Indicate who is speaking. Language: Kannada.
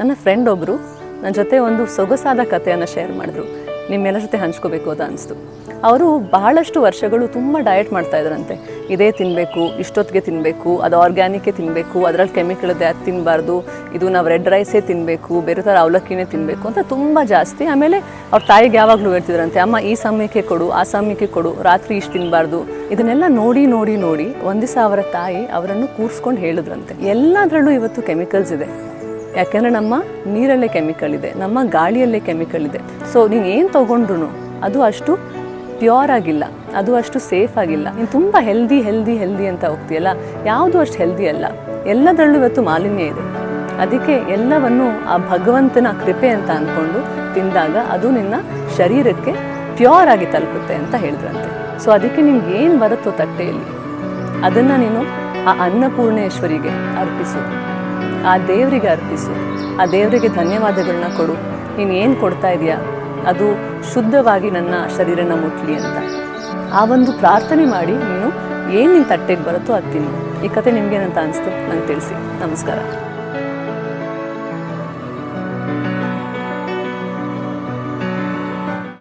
Speaker 1: ನನ್ನ ಫ್ರೆಂಡ್ ಒಬ್ಬರು ನನ್ನ ಜೊತೆ ಒಂದು ಸೊಗಸಾದ ಕಥೆಯನ್ನು ಶೇರ್ ಮಾಡಿದ್ರು. ನಿಮ್ಮೆಲ್ಲ ಜೊತೆ ಹಂಚ್ಕೋಬೇಕು ಅಂತ ಅನಿಸ್ತು. ಅವರು ಬಹಳಷ್ಟು ವರ್ಷಗಳು ತುಂಬ ಡಯಟ್ ಮಾಡ್ತಾ ಇದ್ರಂತೆ ಇದೇ ತಿನ್ನಬೇಕು ಇಷ್ಟೊತ್ತಿಗೆ ತಿನ್ನಬೇಕು ಅದು ಆರ್ಗ್ಯಾನಿಕೇ ತಿನ್ನಬೇಕು ಅದರಲ್ಲಿ ಕೆಮಿಕಲ್ ಇದೆ ಅದು ತಿನ್ನಬಾರ್ದು ಇದು ನಾವು ರೆಡ್ ರೈಸೇ ತಿನ್ನಬೇಕು ಬೇರೆ ಥರ ಅವಲಕ್ಕಿನೇ ತಿನ್ನಬೇಕು ಅಂತ ತುಂಬ ಜಾಸ್ತಿ. ಆಮೇಲೆ ಅವ್ರ ತಾಯಿಗೆ ಯಾವಾಗಲೂ ಹೇಳ್ತಿದ್ರಂತೆ, ಅಮ್ಮ, ಈ ಸಮಯಕ್ಕೆ ಕೊಡು, ಆ ಸಮಯಕ್ಕೆ ಕೊಡು, ರಾತ್ರಿ ಇಷ್ಟು ತಿನ್ನಬಾರ್ದು ಇದನ್ನೆಲ್ಲ ನೋಡಿ ನೋಡಿ ನೋಡಿ ಒಂದು ದಿವಸ ಅವರ ತಾಯಿ ಅವರನ್ನು ಕೂರಿಸ್ಕೊಂಡು ಹೇಳಿದ್ರಂತೆ. ಎಲ್ಲದರಲ್ಲೂ ಇವತ್ತು ಕೆಮಿಕಲ್ಸ್ ಇದೆ. ಯಾಕೆಂದರೆ ನಮ್ಮ ನೀರಲ್ಲೇ ಕೆಮಿಕಲ್ ಇದೆ, ನಮ್ಮ ಗಾಳಿಯಲ್ಲೇ ಕೆಮಿಕಲ್ ಇದೆ. ಸೊ ನೀನು ಏನು ತೊಗೊಂಡ್ರು ಅದು ಅಷ್ಟು ಪ್ಯೂರ್ ಆಗಿಲ್ಲ, ಅದು ಅಷ್ಟು ಸೇಫ್ ಆಗಿಲ್ಲ. ನೀನು ತುಂಬ ಹೆಲ್ದಿ ಹೆಲ್ದಿ ಹೆಲ್ದಿ ಅಂತ ಹೋಗ್ತೀಯಲ್ಲ? ಯಾವುದು ಅಷ್ಟು ಹೆಲ್ದಿ ಅಲ್ಲ? ಎಲ್ಲದರಲ್ಲೂ ಇವತ್ತು ಮಾಲಿನ್ಯ ಇದೆ. ಅದಕ್ಕೆ ಎಲ್ಲವನ್ನು ಆ ಭಗವಂತನ ಕೃಪೆ ಅಂತ ಅಂದ್ಕೊಂಡು ತಿಂದಾಗ ಅದು ನಿನ್ನ ಶರೀರಕ್ಕೆ ಪ್ಯೂರ್ ಆಗಿ ತಲುಪುತ್ತೆ ಅಂತ ಹೇಳಿದ್ರಂತೆ. ಸೊ ಅದಕ್ಕೆ ನಿಮ್ಗೆ ಏನು ಬರುತ್ತೋ ತಟ್ಟೆಯಲ್ಲಿ, ಅದನ್ನು ನೀನು ಆ ಅನ್ನಪೂರ್ಣೇಶ್ವರಿಗೆ ಅರ್ಪಿಸು. ಆ ದೇವರಿಗೆ ಅರ್ಪಿಸು. ಆ ದೇವರಿಗೆ ಧನ್ಯವಾದಗಳನ್ನ ಕೊಡು. ನೀನು ಏನು ಕೊಡ್ತಾ ಇದೆಯಾ? ಅದು ಶುದ್ಧವಾಗಿ ನನ್ನ ಶರೀರನ ಮುಟ್ಲಿ ಅಂತ. ಆ ಒಂದು ಪ್ರಾರ್ಥನೆ ಮಾಡಿ ನೀನು ಏನು ನಿನ್ನ ತಟ್ಟೆಗೆ ಬರುತ್ತೋ ಅದು ತಿನ್ನು. ಈ ಕತೆ ನಿಮ್ಗೇನಂತ ಅನಿಸ್ತು? ನಂಗೆ ತಿಳಿಸಿ. ನಮಸ್ಕಾರ.